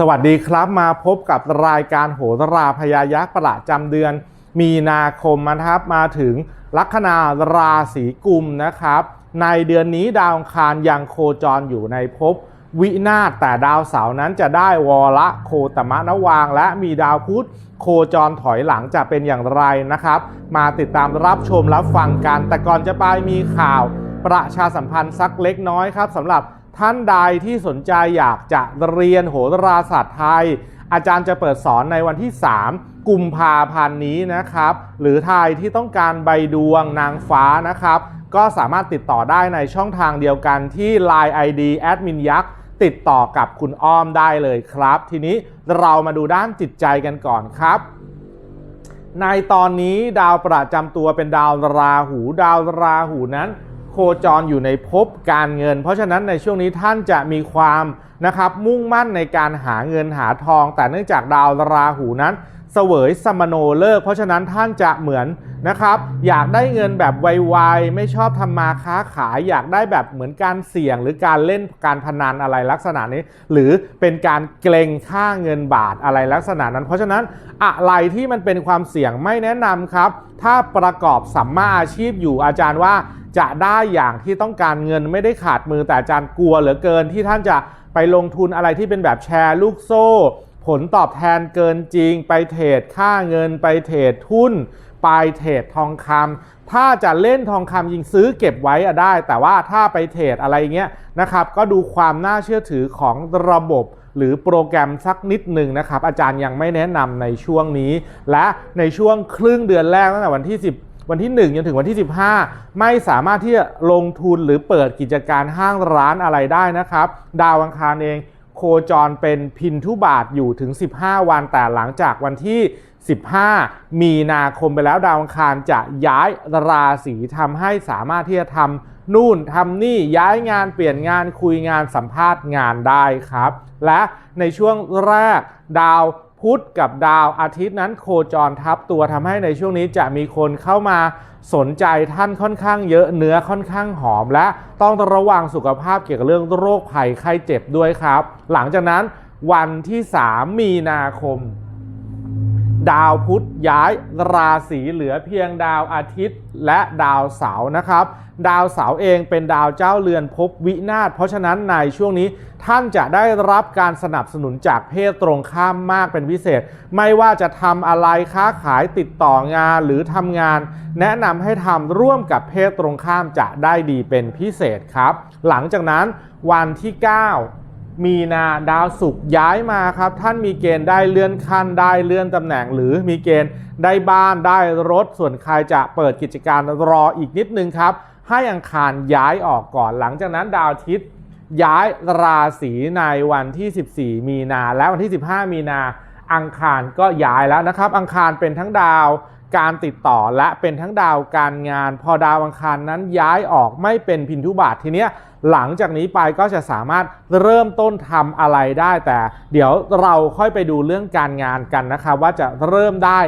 สวัสดีครับมาพบกับรายการโหราพยายักษ์ประจำเดือน มีนาคมนะครับมาถึงลัคนาราศีกุมนะครับ ในเดือนนี้ดาวอังคารยังโคจรอยู่ในภพวินาศแต่ดาวเสาร์นั้นจะได้วละโคตมะนวาง และมีดาวพุธโคจรถอยหลังจะเป็นอย่างไรนะครับ มาติดตามรับชมรับฟังกัน แต่ก่อนจะไปมีข่าวประชาสัมพันธ์สักเล็กน้อยครับสำหรับ ท่านใดที่สนใจอยากจะเรียนโหราศาสตร์ไทย อาจารย์จะเปิดสอนในวันที่ 3 กุมภาพันธ์นี้นะครับ หรือไทยที่ต้องการใบดวงนางฟ้านะครับ ก็สามารถติดต่อได้ในช่องทางเดียวกันที่ Line ID แอดมินยักษ์ติดต่อกับคุณอ้อมได้เลยครับ ทีนี้เรามาดูด้านจิตใจกันก่อนครับในตอนนี้ดาวประจำตัวเป็นดาวราหู ดาวราหูนั้น คจรอยู่ในภพการเงิน เพราะฉะนั้นในช่วงนี้ท่านจะมีความนะครับมุ่งมั่นในการหาเงินหาทอง แต่เนื่องจากดาวราหูนั้น เสวยสมโนเลิก เพราะฉะนั้นท่านจะเหมือนนะครับอยากได้เงินแบบไวๆไม่ชอบทำมาค้าขายอยากได้แบบเหมือนการเสี่ยง หรือการเล่นการพนันอะไรลักษณะนี้ หรือเป็นการเกรงค่าเงินบาทอะไรลักษณะนั้น เพราะฉะนั้นอะไรที่มันเป็นความเสี่ยงไม่แนะนำครับ ถ้าประกอบสัมมาอาชีพอยู่อาจารย์ว่าจะได้อย่างที่ต้องการเงินไม่ได้ขาดมือแต่อาจารย์กลัวเหลือเกินที่ท่านจะไปลงทุนอะไรที่เป็นแบบแชร์ลูกโซ่ ผลตอบแทนเกินจริง ไปเทรดค่าเงินไปเทรดหุ้นไปเทรดทองคำถ้าจะเล่นทองคำยิงซื้อเก็บไว้อะได้ แต่ว่าถ้าไปเทรดอะไรเงี้ยนะครับ ก็ดูความน่าเชื่อถือของระบบหรือโปรแกรมสักนิดหนึ่งนะครับ อาจารย์ยังไม่แนะนำในช่วงนี้ และในช่วงครึ่งเดือนแรกตั้งแต่วันที่ 10วันที่ 1 จนถึงวันที่ 15 ไม่สามารถที่จะลงทุนหรือเปิดกิจการห้างร้านอะไรได้นะครับ ดาวอังคารเอง โคจรเป็นพินทุบาทอยู่ถึง 15 วันแต่หลังจากวันที่ 15 มีนาคมไปแล้วดาวอังคารจะย้ายราศีทำให้สามารถที่จะทำนู่นทำนี่ย้ายงานเปลี่ยนงานคุยงานสัมภาษณ์งานได้ครับ และในช่วงแรกดาว พุธกับดาวอาทิตย์นั้นโคจรทับตัวทำให้ในช่วงนี้จะมีคนเข้ามาสนใจท่านค่อนข้างเยอะเนื้อค่อนข้างหอม และต้องระวังสุขภาพเกี่ยวกับเรื่องโรคภัยไข้เจ็บด้วยครับ หลังจากนั้นวันที่ 3 มีนาคม ดาวพุธย้ายราศีเหลือเพียงดาวอาทิตย์และดาวเสาร์นะครับ ดาวเสาร์เองเป็นดาวเจ้าเรือนภพวินาศเพราะฉะนั้นในช่วงนี้ท่านจะได้รับการสนับสนุนจากเพศตรงข้ามมากเป็นพิเศษ ไม่ว่าจะทำอะไรค้าขายติดต่องานหรือทำงาน แนะนำให้ทำร่วมกับเพศตรงข้ามจะได้ดีเป็นพิเศษครับ หลังจากนั้นวันที่ 9 มีนาดาวศุกร์ย้ายมาครับ ท่านมีเกณฑ์ได้เลื่อนขั้นได้เลื่อนตำแหน่ง หรือมีเกณฑ์ได้บ้านได้รถ ส่วนใครจะเปิดกิจการรออีกนิดนึงครับ ให้อังคารย้ายออกก่อน หลังจากนั้นดาวอาทิตย์ย้ายราศีในวันที่ 14 มีนาและวันที่ 15 มีนาอังคารก็ย้ายแล้วนะครับ อังคารเป็นทั้งดาว การติดต่อและเป็นทั้งดาวการงาน พอดาวอังคารนั้นย้ายออกไม่เป็นพินทุบาททีเนี้ยหลังจากนี้ไปก็จะสามารถเริ่มต้นทำอะไรได้แต่ เดี๋ยวเราค่อยไปดูเรื่องการงานกันนะครับว่าจะเริ่มได้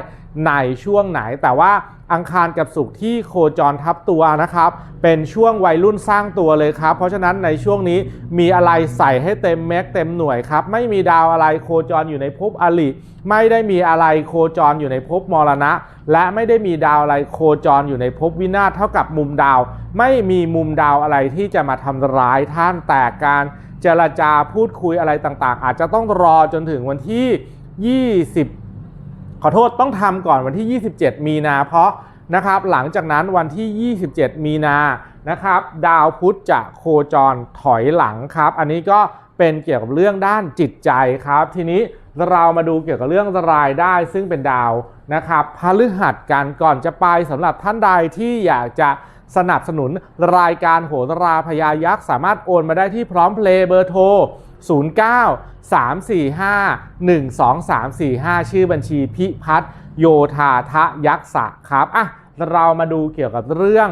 ในช่วงไหน แต่ว่าอังคารกับศุกร์ที่โคจรทับตัวนะครับ เป็นช่วงวัยรุ่นสร้างตัวเลยครับ เพราะฉะนั้นในช่วงนี้มีอะไรใส่ให้เต็มแม็กเต็มหน่วยครับ ไม่มีดาวอะไรโคจรอยู่ในภพอลิไม่ได้มีอะไรโคจรอยู่ในภพมรณะ และไม่ได้มีดาวอะไรโคจรอยู่ในภพวินาศเท่ากับมุมดาว ไม่มีมุมดาวอะไรที่จะมาทำร้ายท่านแต่การเจรจาพูดคุยอะไรต่างๆ อาจจะต้องรอจนถึงวันที่ 20 ขอโทษต้องทำก่อนวันที่ 27 มีนาเพราะนะครับหลังจากนั้นวันที่ 27 มีนานะครับดาวพุธจะโคจรถอยหลังครับ อันนี้ก็เป็นเกี่ยวกับเรื่องด้านจิตใจครับ ทีนี้เรามาดูเกี่ยวกับเรื่องรายได้ซึ่งเป็นดาวนะครับพฤหัสกันก่อนจะไปสำหรับท่านใดที่อยากจะสนับสนุนรายการโหราพยายักษ์ สามารถโอนมาได้ที่พร้อมเพลย์เบอร์โทร 09 345 12345 ชื่อบัญชีพิพัฒน์โยธาทะยักษ์ศักดิ์ครับอะเรามาดูเกี่ยวกับเรื่อง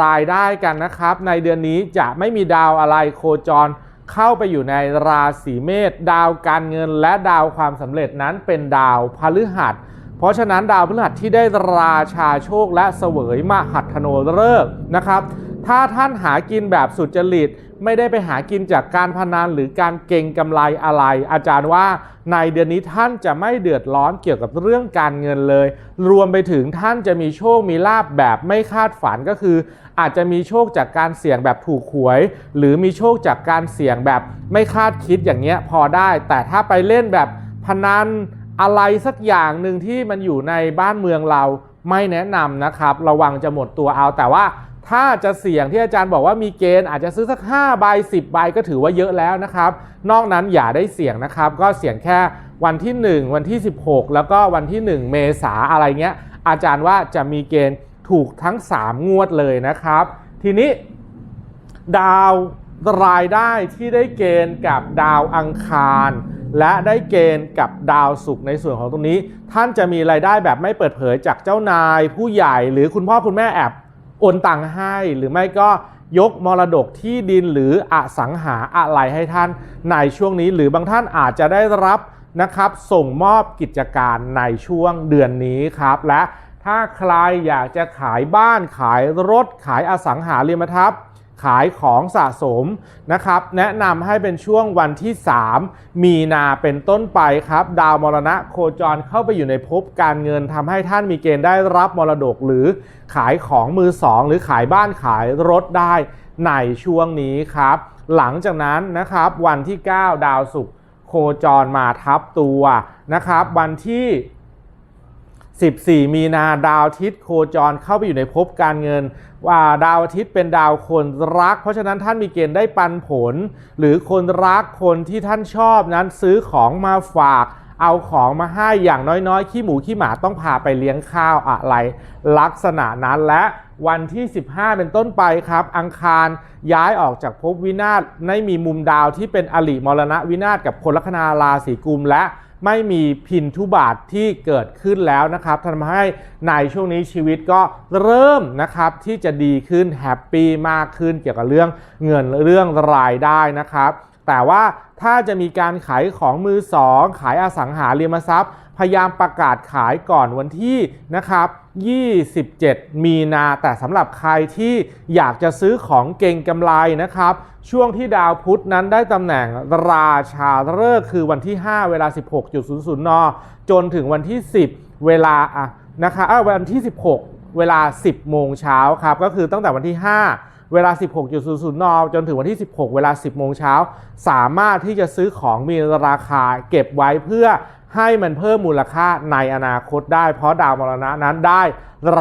รายได้กันนะครับ ในเดือนนี้จะไม่มีดาวอะไรโคจรเข้าไปอยู่ในราศีเมษดาวการเงินและดาวความสำเร็จนั้นเป็นดาวพฤหัส เพราะฉะนั้นดาวพฤหัสที่ได้ราชาโชคและเสวยมหัทโนฤกษ์นะครับ ถ้าท่านหากินแบบสุจริต ไม่ได้ไปหากินจากการพนันหรือการเก่งกำไรอะไร อาจารย์ว่าในเดือนนี้ท่านจะไม่เดือดร้อนเกี่ยวกับเรื่องการเงินเลย รวมไปถึงท่านจะมีโชคมีลาบแบบไม่คาดฝันก็คือ อาจจะมีโชคจากการเสี่ยงแบบถูกหวย หรือมีโชคจากการเสี่ยงแบบไม่คาดคิดอย่างเงี้ยพอได้ แต่ถ้าไปเล่นแบบพนันอะไรสักอย่างหนึ่งที่มันอยู่ในบ้านเมืองเราไม่แนะนำนะครับ ระวังจะหมดตัวเอาแต่ว่า ถ้าจะเสี่ยงที่อาจารย์บอกว่ามีเกณฑ์อาจจะซื้อสัก5ใบ10ใบก็ถือว่าเยอะแล้วนะครับ นอกนั้นอย่าได้เสี่ยงนะครับ ก็เสี่ยงแค่วันที่ 1 วันที่ 16 แล้วก็วันที่ 1 เมษาอะไรเงี้ย อาจารย์ว่าจะมีเกณฑ์ถูกทั้ง 3 งวดเลยนะครับ ทีนี้ ดาวรายได้ที่ได้เกณฑ์กับดาวอังคาร และได้เกณฑ์กับดาวศุกร์ในส่วนของตรงนี้ ท่านจะมีรายได้แบบไม่เปิดเผยจากเจ้านาย ผู้ใหญ่หรือคุณพ่อคุณแม่แอบ โอนตังค์ให้ หรือไม่ก็ยกมรดกที่ดินหรืออสังหาอะไรให้ท่านในช่วงนี้ หรือบางท่านอาจจะได้รับนะครับ ส่งมอบกิจการในช่วงเดือนนี้ครับ และถ้าใครอยากจะขายบ้านขายรถขายอสังหาริมทรัพย์ ขายของสะสมนะครับ แนะนำให้เป็นช่วงวันที่ 3 มีนาเป็นต้นไปครับ ดาวมรณะโคจรเข้าไปอยู่ในภพการเงินทำให้ท่านมีเกณฑ์ได้รับมรดกหรือขายของมือสองหรือขายบ้านขายรถได้ในช่วงนี้ครับ หลังจากนั้นนะครับวันที่ 9 ดาวศุกร์โคจรมาทับตัวนะครับ วันที่ 14 มีนาดาวอาทิตย์โคจรเข้าไปอยู่ในภพการเงิน ว่าดาวอาทิตย์เป็นดาวคนรัก เพราะฉะนั้นท่านมีเกณฑ์ได้ปันผล หรือคนรักคนที่ท่านชอบนั้นซื้อของมาฝากเอาของมาให้อย่างน้อยๆ ขี้หมูขี้หมาต้องพาไปเลี้ยงข้าวอะไร ลักษณะนั้นและวันที่ 15 เป็นต้นไปครับ อังคารย้ายออกจากภพวินาศไม่มีมุมดาวที่เป็นอลิมรณะวินาศกับคนลัคนาราศีกุมและ ไม่มีพินทุบาทที่เกิดขึ้นแล้วนะครับทำให้ในช่วงนี้ชีวิตก็เริ่มนะครับที่จะดีขึ้นแฮปปี้มากขึ้นเกี่ยวกับเรื่องเงินเรื่องรายได้นะครับ แต่ว่าถ้าจะมีการขายของมือสองขายอสังหาริมทรัพย์ พยายามประกาศขายก่อนวันที่นะครับ 27 มีนา แต่สำหรับใครที่อยากจะซื้อของเก่งกำไรนะครับ ช่วงที่ดาวพุธนั้นได้ตำแหน่งราชาฤกษ์คือวันที่ 5 เวลา 16.00 น จนถึงวันที่ 10 เวลาอะนะคะเออวันที่ 16 เวลา 10 โมงเช้าครับ ก็คือตั้งแต่วันที่ 5เวลา 16.00 น จนถึงวันที่ 16 เวลา 10 โมงเช้า สามารถที่จะซื้อของมีราคาเก็บไว้เพื่อ ให้มันเพิ่มมูลค่าในอนาคตได้ เพราะดาวมรณะนั้นได้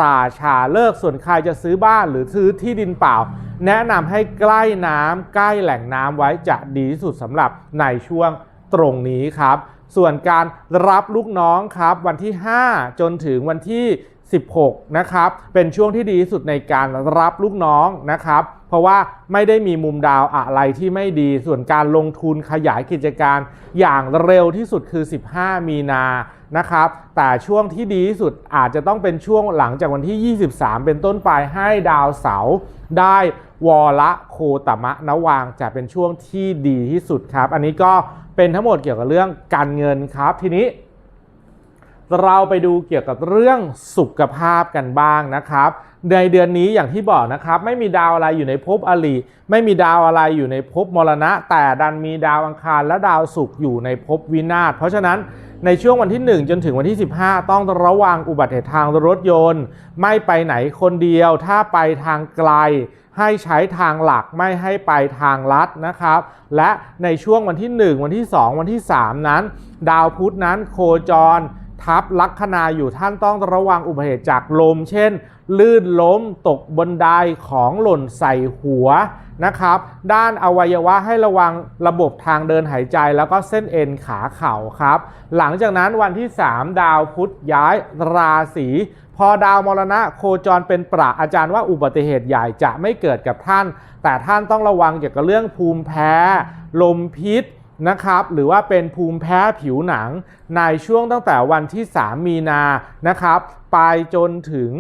ราชาเลิกส่วนใครจะซื้อบ้านหรือซื้อที่ดินเปล่า แนะนำให้ใกล้น้ำใกล้แหล่งน้ำไว้จะดีที่สุดสำหรับในช่วงตรงนี้ครับ ส่วนการรับลูกน้องครับวันที่ 5 จนถึงวันที่ 16 นะครับ เป็นช่วงที่ดีที่สุดในการรับลูกน้องนะครับ เพราะว่าไม่ได้มีมุมดาวอะไรที่ไม่ดี ส่วนการลงทุนขยายกิจการอย่างเร็วที่สุดคือ 15 มีนานะครับ แต่ช่วงที่ดีที่สุดอาจจะต้องเป็นช่วงหลังจากวันที่ 23 เป็นต้นไปให้ดาวเสาร์ได้วอละโคตมะนวางจะเป็นช่วงที่ดีที่สุดครับ อันนี้ก็เป็นทั้งหมดเกี่ยวกับเรื่องการเงินครับ ทีนี้ เราไปดูเกี่ยวกับเรื่องสุขภาพกันบ้างนะครับ ในเดือนนี้อย่างที่บอกนะครับ ไม่มีดาวอะไรอยู่ในภพอลีไม่มีดาวอะไรอยู่ในภพมรณะ แต่ดันมีดาวอังคารและดาวศุกร์อยู่ในภพวินาศเพราะฉะนั้นในช่วงวันที่ 1 จนถึงวันที่ 15 ต้องระวังอุบัติเหตุทางรถยนต์ ไม่ไปไหนคนเดียว ถ้าไปทางไกล ให้ใช้ทางหลักไม่ให้ไปทางลัดนะครับ และในช่วงวันที่ 1 วันที่ 2 วันที่ 3 นั้น ดาวพุธนั้นโคจร ทับลัคนาอยู่ท่านต้องระวังอุบัติเหตุจากลม เช่น ลื่นล้มตกบนไดของหล่นใส่หัวนะครับ ด้านอวัยวะให้ระวังระบบทางเดินหายใจแล้วก็เส้นเอ็นขาเข่าครับ หลังจากนั้นวันที่ 3 ดาวพุธย้ายราศีพอดาวมรณะโคจรเป็นประอาจารย์ว่าอุบัติเหตุใหญ่จะไม่เกิดกับท่าน แต่ท่านต้องระวังเกี่ยวกับเรื่องภูมิแพ้ ลมพิษ นะครับหรือว่าเป็นภูมิแพ้ผิวหนังในช่วงตั้งแต่วันที่ 3 มีนานะครับไปจนถึง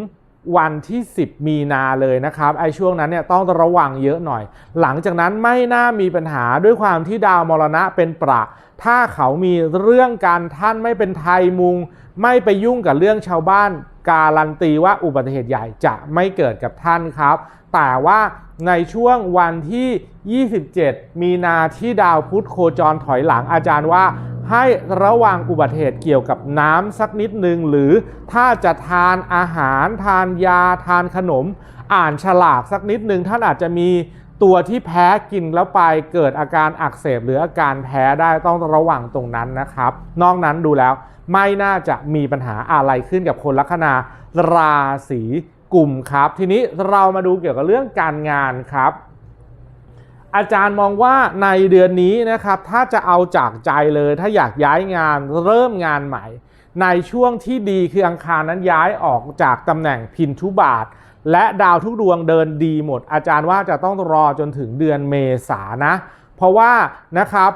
วันที่ 10 มีนาเลยนะครับไอ้ช่วงนั้นเนี่ยต้องระวังเยอะหน่อย หลังจากนั้นไม่น่ามีปัญหาด้วยความที่ดาวมรณะเป็นประ ถ้าเขามีเรื่องการท่านไม่เป็นไทยมุง ไม่ไปยุ่งกับเรื่องชาวบ้าน การันตีว่าอุบัติเหตุใหญ่จะไม่เกิดกับท่านครับ แต่ว่าในช่วงวันที่ 27 มีนาที่ดาวพุธโคจรถอยหลังอาจารย์ว่า ให้ระวังอุบัติเหตุเกี่ยวกับน้ำสักนิดหนึ่งหรือถ้าจะทานอาหารทานยาทานขนม อ่านฉลากสักนิดหนึ่งท่านอาจจะมี ตัวที่แพ้กินแล้วไปเกิดอาการอักเสบหรืออาการแพ้ได้ต้องระวังตรงนั้นนะครับ นอกนั้นดูแล้วไม่น่าจะมีปัญหาอะไรขึ้นกับคนลัคนาราศีกลุ่มครับ ทีนี้เรามาดูเกี่ยวกับเรื่องการงานครับ อาจารย์มองว่าในเดือนนี้นะครับ ถ้าจะเอาจากใจเลยถ้าอยากย้ายงานเริ่มงานใหม่ ในช่วงที่ดีคืออังคารนั้นย้ายออกจากตำแหน่งพินทุบาท และดาวทุกดวงเดินดีหมด อาจารย์ว่าจะต้องรอจนถึงเดือนเมษานะ เพราะว่านะครับ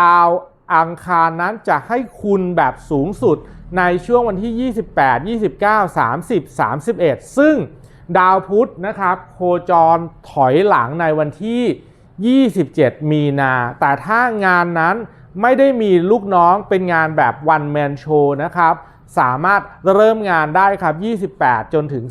ดาวอังคารนั้นจะให้คุณแบบสูงสุดในช่วงวันที่ 28 29 30 31 ซึ่งดาวพุธนะครับโคจรถอยหลังในวันที่ 27 มีนา แต่ถ้างานนั้นไม่ได้มีลูกน้องเป็นงานแบบวันแมนโชนะครับ สามารถเริ่มงานได้ครับ 28 จนถึง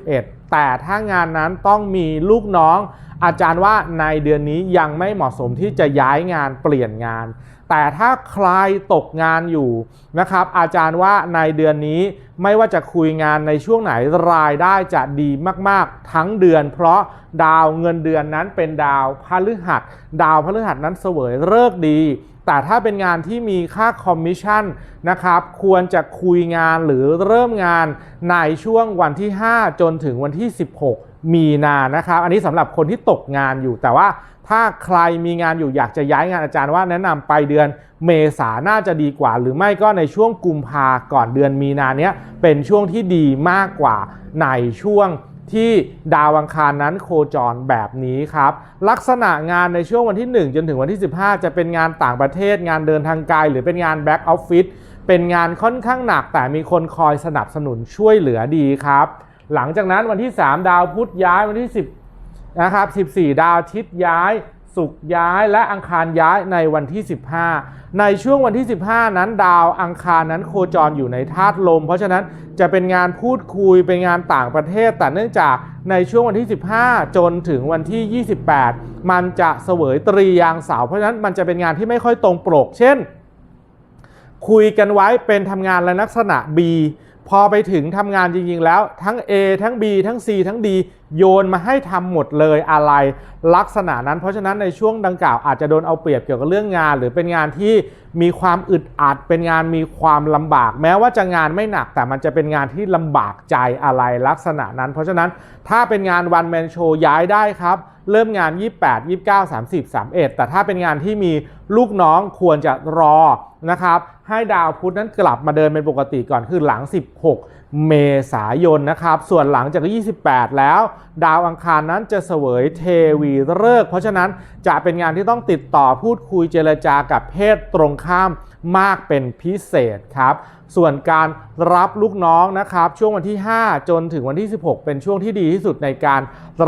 31แต่ถ้างานนั้นต้องมีลูกน้อง อาจารย์ว่าในเดือนนี้ยังไม่เหมาะสมที่จะย้ายงานเปลี่ยนงาน แต่ถ้าใครตกงานอยู่นะครับ อาจารย์ว่าในเดือนนี้ไม่ว่าจะคุยงานในช่วงไหนรายได้จะดีมากๆ ทั้งเดือน เพราะดาวเงินเดือนนั้นเป็นดาวพฤหัส ดาวพฤหัสนั้นเสวยเลิกดี แต่ถ้าเป็นงานที่มีค่าคอมมิชชั่นนะครับ ควรจะคุยงานหรือเริ่มงานในช่วงวันที่ 5 จนถึงวันที่ 16 มีนานะครับ อันนี้สำหรับคนที่ตกงานอยู่ แต่ว่าถ้าใครมีงานอยู่อยากจะย้ายงานอาจารย์ว่าแนะนำไปเดือนเมษาน่าจะดีกว่า หรือไม่ก็ในช่วงกุมภาก่อนเดือนมีนาเนี้ยเป็นช่วงที่ดีมากกว่าในช่วง ที่ดาวอังคารนั้นโคจรแบบนี้ครับ ลักษณะงานในช่วงวันที่ 1 จนถึงวันที่ 15 จะเป็นงานต่างประเทศ งานเดินทางไกลหรือเป็นงานแบ็กออฟฟิศเป็นงานค่อนข้างหนัก แต่มีคนคอยสนับสนุนช่วยเหลือดีครับ หลังจากนั้นวันที่ 3 ดาวพุธย้ายวันที่ 10นะครับ14 ดาวทิตย์ย้าย ศุกร์ย้ายและอังคารย้ายในวันที่ 15 ในช่วงวันที่ 15 นั้นดาวอังคารนั้นโคจรอยู่ในธาตุลม เพราะฉะนั้นจะเป็นงานพูดคุยเป็นงานต่างประเทศ แต่เนื่องจากในช่วงวันที่ 15 จนถึงวันที่ 28 มันจะเสวยตรียางสาว เพราะฉะนั้นมันจะเป็นงานที่ไม่ค่อยตรงปก เช่น คุยกันไว้เป็นทำงานและลักษณะ B พอไปถึงทำงานจริงๆแล้วทั้ง A ทั้ง B ทั้ง C ทั้ง D โยนมาให้ทำหมดเลยอะไรลักษณะนั้น เพราะฉะนั้นในช่วงดังกล่าวอาจจะโดนเอาเปรียบเกี่ยวกับเรื่องงาน หรือเป็นงานที่มีความอึดอัดเป็นงานมีความลำบาก แม้ว่าจะงานไม่หนักแต่มันจะเป็นงานที่ลำบากใจอะไรลักษณะนั้น เพราะฉะนั้นถ้าเป็นงานวันแมนโชย้ายได้ครับ เริ่มงาน 28 29 30 31 แต่ถ้าเป็นงานที่มีลูกน้องควรจะรอนะครับให้ดาวพุธนั้นกลับมาเดินเป็นปกติก่อนคือหลัง 16 เมษายนนะครับ ส่วนหลังจาก 28 แล้ว ดาวอังคารนั้นจะเสวยเทวีฤกษ์เพราะฉะนั้นจะเป็นงานที่ต้องติดต่อพูดคุยเจรจากับเพศตรงข้ามมากเป็นพิเศษครับ ส่วนการรับลูกน้องนะครับ ช่วงวันที่ 5 จนถึงวันที่ 16 เป็นช่วงที่ดีที่สุดในการ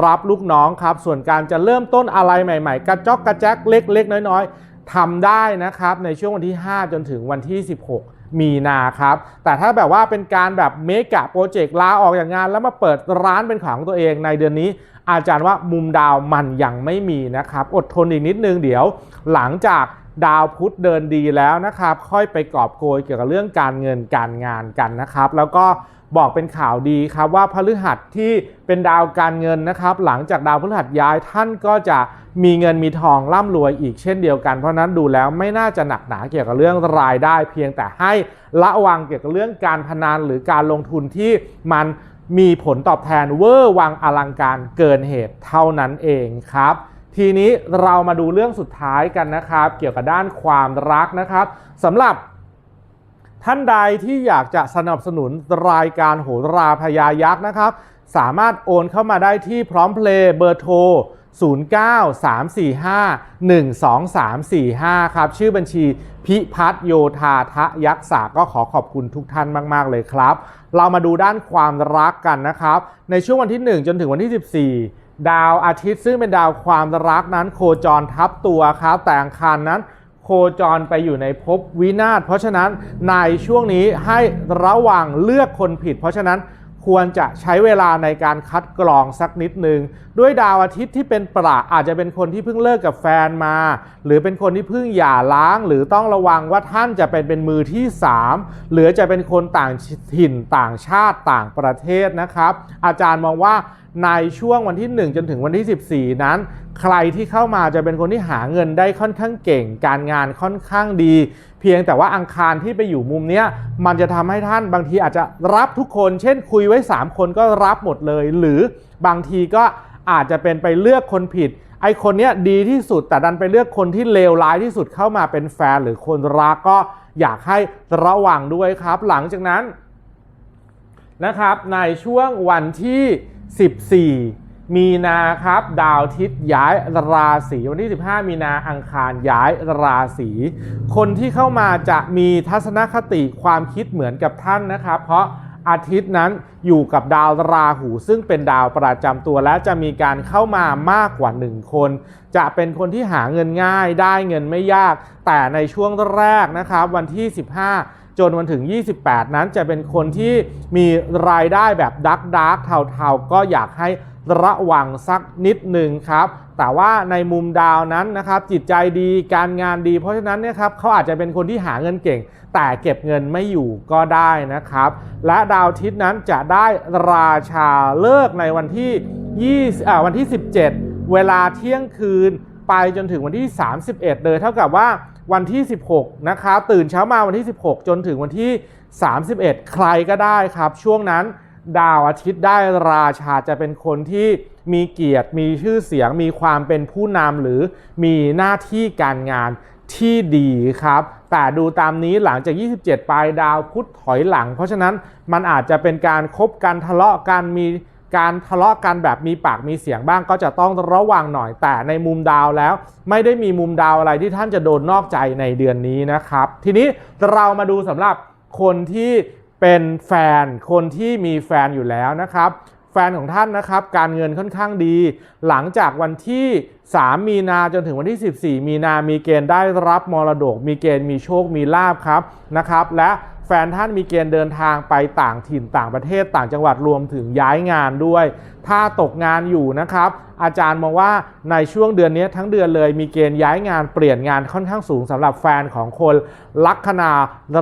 รับลูกน้องครับ ส่วนการจะเริ่มต้นอะไรใหม่ ๆ กระจอกกระแจกเล็ก ๆ น้อย ๆทำได้นะครับในช่วงวันที่ 5 จนถึงวันที่ 16 มีนาครับ แต่ถ้าแบบว่าเป็นการแบบเมกะโปรเจกต์ลาออกจากงาน แล้วมาเปิดร้านเป็นของตัวเองในเดือนนี้ อาจารย์ว่ามุมดาวมันยังไม่มีนะครับ อดทนอีกนิดนึงเดี๋ยว หลังจากดาวพุธเดินดีแล้วนะครับ ค่อยไปกอบโกยเกี่ยวกับเรื่องการเงินการงานกันนะครับ แล้วก็ บอกเป็นข่าวดีครับว่าพฤหัสที่เป็นดาวการเงินนะครับ หลังจากดาวพฤหัสย้ายท่านก็จะมีเงินมีทองร่ำรวยอีกเช่นเดียวกัน เพราะฉะนั้นดูแล้วไม่น่าจะหนักหนาเกี่ยวกับเรื่องรายได้ เพียงแต่ให้ระวังเกี่ยวกับเรื่องการพนันหรือการลงทุนที่มันมีผลตอบแทนเวอร์วังอลังการเกินเหตุเท่านั้นเองครับ ทีนี้เรามาดูเรื่องสุดท้ายกันนะครับ เกี่ยวกับด้านความรักนะครับสำหรับ ท่านใดที่อยากจะสนับสนุนรายการโหราพยายักษ์นะครับ สามารถโอนเข้ามาได้ที่พร้อมเพลย์เบอร์โทร 09-345-12345 ครับ ชื่อบัญชีพิพัฒนโยธาทะยักษาก็ขอขอบคุณทุกท่านมาก ๆ เลยครับ เรามาดูด้านความรักกันนะครับ ในช่วงวันที่ 1 จนถึงวันที่ 14 ดาวอาทิตย์ซึ่งเป็นดาวความรักนั้นโคจรทับตัวครับแต่อังคารนั้น โคจรไปอยู่ในภพวินาศเพราะฉะนั้นในช่วงนี้ให้ระวังเลือกคนผิด เพราะฉะนั้นควรจะใช้เวลาในการคัดกรองสักนิดหนึ่งด้วยดาวอาทิตย์ที่เป็นประอาจจะเป็นคนที่เพิ่งเลิกกับแฟนมา หรือเป็นคนที่เพิ่งหย่าร้าง หรือต้องระวังว่าท่านจะเป็นเป็นมือที่ 3 หรือจะเป็นคนต่างถิ่นต่างชาติต่างประเทศนะครับ อาจารย์มองว่า ในช่วงวันที่ 1 จนถึงวันที่ 14 นั้น ใครที่เข้ามาจะเป็นคนที่หาเงินได้ค่อนข้างเก่ง การงานค่อนข้างดี เพียงแต่ว่าอังคารที่ไปอยู่มุมเนี้ยมันจะทำให้ท่านบางทีอาจจะรับทุกคน เช่นคุยไว้ 3 คนก็รับหมดเลย หรือบางทีก็อาจจะเป็นไปเลือกคนผิด ไอคนเนี้ยดีที่สุดแต่ดันไปเลือกคนที่เลวร้ายที่สุดเข้ามาเป็นแฟนหรือคนรักก็อยากให้ระวังด้วยครับ หลังจากนั้นนะครับในช่วงวันที่ 14 มีนาครับ ดาวอาทิตย์ย้ายราศีวันที่ 15 มีนาอังคารย้ายราศีคนที่เข้ามาจะมีทัศนคติความคิดเหมือนกับท่านนะครับ เพราะอาทิตย์นั้นอยู่กับดาวราหู ซึ่งเป็นดาวประจำตัวและจะมีการเข้ามามากกว่า 1 คน จะเป็นคนที่หาเงินง่ายได้เงินไม่ยาก แต่ในช่วงแรกนะครับ วันที่ 15 จนวันถึง 28 นั้นจะเป็นคนที่มีรายได้แบบดักดักเทาๆ ก็อยากให้ระวังสักนิดหนึ่งครับ แต่ว่าในมุมดาวนั้นนะครับ จิตใจดีการงานดี เพราะฉะนั้นเนี่ยครับเขาอาจจะเป็นคนที่หาเงินเก่ง แต่เก็บเงินไม่อยู่ก็ได้นะครับ และดาวทิตย์นั้นจะได้ราชาเลิกในวันที่20อ่าวันที่ 17 เวลาเที่ยงคืนไปจนถึงวันที่ 31 เลยเท่ากับว่า วันที่ 16 นะครับตื่นเช้ามาวันที่ 16 จนถึงวันที่ 31 ใครก็ได้ครับ ช่วงนั้นดาวอาทิตย์ได้ราชาจะเป็นคนที่มีเกียรติมีชื่อเสียง มีความเป็นผู้นำหรือมีหน้าที่การงานที่ดีครับ แต่ดูตามนี้หลังจาก 27 ปลายดาวพุธถอยหลัง เพราะฉะนั้นมันอาจจะเป็นการคบกันทะเลาะกันมี การทะเลาะกันแบบมีปากมีเสียงบ้างก็จะต้องระวังหน่อยแต่ในมุมดาวแล้ว ไม่ได้มีมุมดาวอะไรที่ท่านจะโดนนอกใจในเดือนนี้นะครับ ทีนี้เรามาดูสำหรับคนที่เป็นแฟนคนที่มีแฟนอยู่แล้วนะครับ แฟนของท่านนะครับ การเงินค่อนข้างดี หลังจากวันที่ 3 มีนาจนถึงวันที่ 14 มีนามีเกณฑ์ได้รับมรดก มีเกณฑ์มีโชคมีลาบครับนะครับ และ แฟนท่านมีเกณฑ์เดินทางไปต่างถิ่นต่างประเทศต่างจังหวัดรวมถึงย้ายงานด้วย ถ้าตกงานอยู่นะครับ อาจารย์มองว่าในช่วงเดือนนี้ทั้งเดือนเลยมีเกณฑ์ย้ายงานเปลี่ยนงานค่อนข้างสูงสำหรับแฟนของคนลัคนา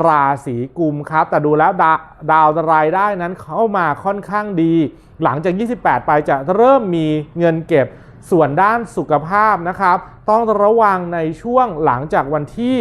ราศีกุมครับ แต่ดูแล้วดาดาวรายได้นั้นเข้ามาค่อนข้างดี หลังจาก 28 ไปจะเริ่มมีเงินเก็บส่วนด้านสุขภาพนะครับ ต้องระวังในช่วงหลังจากวันที่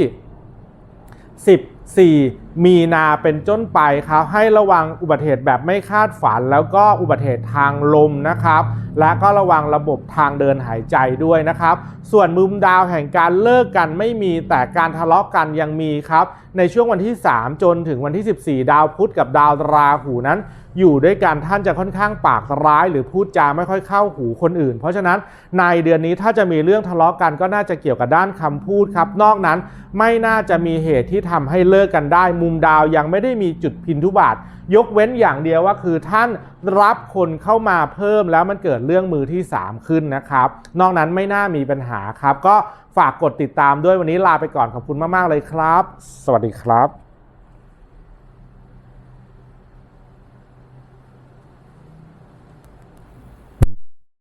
14 มีนาเป็นต้นไปครับให้ระวังอุบัติเหตุแบบไม่คาดฝัน แล้วก็อุบัติเหตุทางลมนะครับ และก็ระวังระบบทางเดินหายใจด้วยนะครับ ส่วนมุมดาวแห่งการเลิกกันไม่มีแต่การทะเลาะกันยังมีครับ ในช่วงวันที่ 3 จนถึงวันที่ 14 ดาวพุธกับดาวราหูนั้น อยู่ด้วยกันท่านจะค่อนข้างปากร้าย หรือพูดจาไม่ค่อยเข้าหูคนอื่น เพราะฉะนั้นในเดือนนี้ถ้าจะมีเรื่องทะเลาะกันก็น่าจะเกี่ยวกับด้านคำพูดครับ นอกนั้นไม่น่าจะมีเหตุที่ทำให้เลิกกันได้ มุมดาวยังไม่ได้มีจุดพินทุบาท ยกเว้นอย่างเดียวว่าคือท่านรับคนเข้ามาเพิ่มแล้วมันเกิดเรื่องมือที่ 3 ขึ้นนะครับ นอกนั้นไม่น่ามีปัญหาครับ ก็ฝากกดติดตามด้วยวันนี้ลาไปก่อนขอบคุณมาก ๆ เลยครับ สวัสดีครับ